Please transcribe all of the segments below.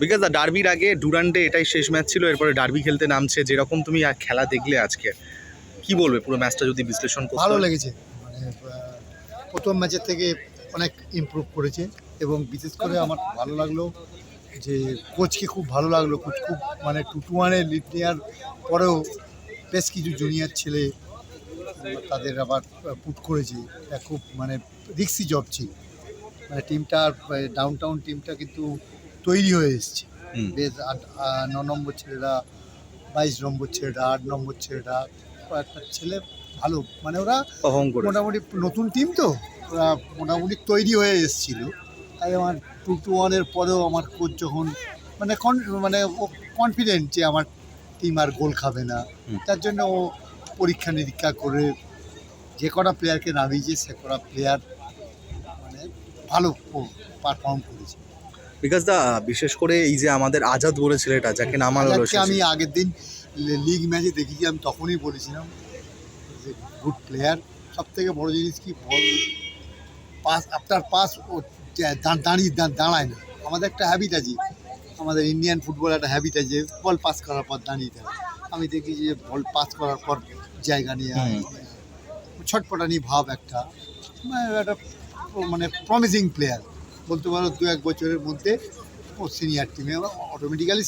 Because the ডার্বির আগে ডুরান্ডে এটাই শেষ ম্যাচ ছিল, এরপরে ডার্বি খেলতে নামছে, যেরকম তুমি আর খেলা দেখলে আজকে। কি বলবে পুরো ম্যাচটা যদি বিশ্লেষণ করতে? ভালো লেগেছে। মানে প্রথম ম্যাচের থেকে অনেক ইমপ্রুভ করেছে এবং বিশেষ করে আমার ভালো লাগল যে কোচকে খুব ভালো লাগল। কোচ খুব মানে টু টু ওয়ানে লিড নেওয়ার পরেও বেশ কিছু জুনিয়র ছেলে তাদের আবার পুট করেছে। খুব মানে রিক্সি জব ছিল। মানে টিমটা ডাউন টাউন টিমটা কিন্তু তৈরি হয়ে এসছে। বেশ আট- ন নম্বর ছেলেরা বাইশ নম্বর ছেলেরা আট নম্বর ছেলেরা কয়েকটা ছেলে ভালো। মানে ওরা মোটামুটি নতুন টিম তো ওরা মোটামুটি তৈরি হয়ে এসেছিল। তাই আমার টু টু ওয়ানের পরেও আমার কোচ যখন মানে মানে ও কনফিডেন্ট যে আমার টিম আর গোল খাবে না তার জন্য ও পরীক্ষা নিরীক্ষা করে যে কটা প্লেয়ারকে নামিয়েছে সে কটা প্লেয়ার মানে ভালো পারফর্ম করেছে। বিকজ দা বিশেষ করে এই যে আমাদের আজাদ বলে ছেলেটা যাকে নামানো হলো আমি আগের দিন লিগ ম্যাচে দেখেছি আমি তখনই বলেছিলাম যে গুড প্লেয়ার সব থেকে বড় জিনিস কি বল পাস আফটার পাস ও দাঁড়িয়ে দাঁড়ায় না। আমাদের একটা হ্যাবিট আছে আমাদের ইন্ডিয়ান ফুটবল একটা হ্যাবিট আছে বল পাস করার পর দাঁড়িয়ে থাকে আমি দেখি যে বল পাস করার পর জায়গা নিয়ে। ছটপটানি ভাব একটা মানে একটা মানে প্রমিসিং প্লেয়ার বলতে পারো দু এক বছরের মধ্যে ও সিনিয়র টিমে অটোমেটিক্যালি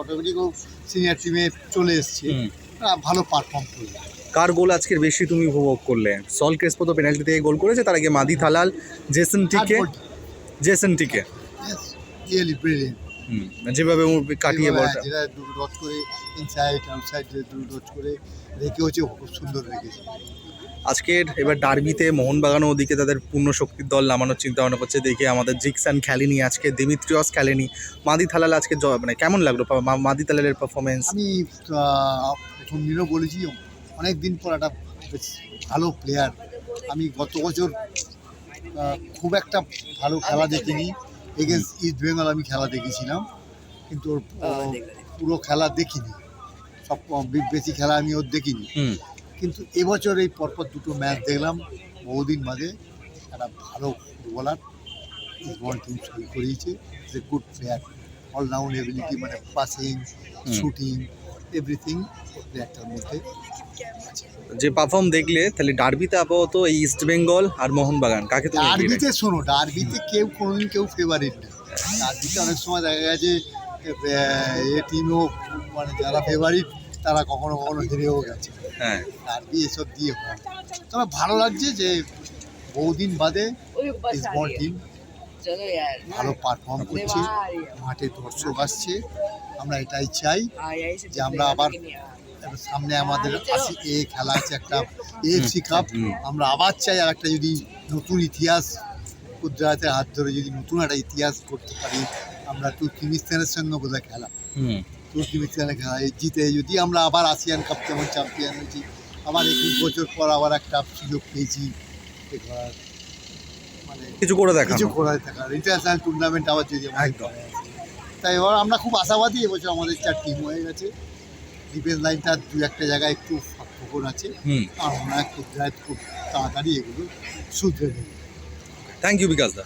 অটোমেটিক ও সিনিয়র টিমে চলে এসছে। ভালো পারফর্ম করবে কার গোল আজকের বেশি তুমি উপভোগ করলে? সল ক্রেসপো তো পেনাল্টি থেকে গোল করেছে তার আগে মাদি থালাল জেসন টিকে জেসন টিকে। রিয়েলি ব্রিলিয়েন্ট যেভাবে কাটিয়ে বলটা। যেটা দুটো ডট করে ইনসাইড আউটসাইড দুটো ডট করে রেখে হচ্ছে খুব সুন্দর রেখেছে আজকের এবার ডার্বিতে মোহনবাগান ওদিকে তাদের পূর্ণ শক্তির দল নামানোর চিন্তা ভাবনা করছে। দেখে আমাদের জিকসান খেলেনি আজকে দিমিত্রিয়স খেলেনি মাদি থালাল আজকে মানে কেমন লাগল মাদি থালালের পারফরমেন্স আমি প্রথম দিনও বলেছি অনেক দিন পর একটা ভালো প্লেয়ার আমি গত বছর খুব একটা ভালো খেলা দেখিনি। এগেন্স ইস্ট বেঙ্গল আমি খেলা দেখেছিলাম কিন্তু ওর পুরো খেলা দেখিনি। সব বেশি খেলা আমি ওর দেখিনি। কিন্তু এবছর এই পরপর দুটো ম্যাচ দেখলাম বহুদিন বাদে একটা ভালো ফুটবলার বল টিম সই করিয়েছে যে good player all round ability মানে পাসিং শুটিং এভরিথিং প্লেয়ারটার মধ্যে। যে পারফর্ম দেখলে তাহলে ডার্বিতে আপাতত এই ইস্ট বেঙ্গল আর মোহনবাগান কাকে তুমি ডার্বিতে শোনো ডার্বিতে কেউ কোনোদিন কেউ ফেভারিট না। ডার্বিতে অনেক সময় দেখা গেছে এ টিমও মানে যারা ফেভারিট তারা কখনো কখনো হেরেও গেছে। হ্যাঁ। ডার্বি এসব দিয়ে হয়। তবে ভালো লাগছে যে বহুদিন বাদে বেসবল টিম ভালো পারফর্ম করছে। মাঠে দর্শক আসছে। আমরা এটাই চাই যে আমরা আবার সামনে আমাদের আসি এ খেলা আছে একটা এএফসি কাপ। আমরা আবার চাই আর একটা যদি নতুন ইতিহাস গুজরাটের হাত ধরে যদি নতুন একটা ইতিহাস করতে পারি আমরা তুর্কিমিস্তানের সঙ্গে বোধহয় খেলা। হুম। তুর্কিমিস্তানের খেলা এই জিতে যদি আমরা আবার আসিয়ান কাপ যেমন চ্যাম্পিয়ন হয়েছি আবার একুশ বছর পর আবার একটা সুযোগ পেয়েছি করার। মানে কিছু করে কিছু দেখানো করার থাকার ইন্টারন্যাশনাল টুর্নামেন্ট আবার যদি। তাই এবার আমরা খুব আশাবাদী এবছর আমাদের চার টিম হয়ে গেছে। ডিফেন্স লাইনটা দু একটা জায়গায় একটু ফোকন আছে। আর ওনারা একটু খুব খুব তাড়াতাড়ি এগুলো শুধরে নেবে। Thank you bKash the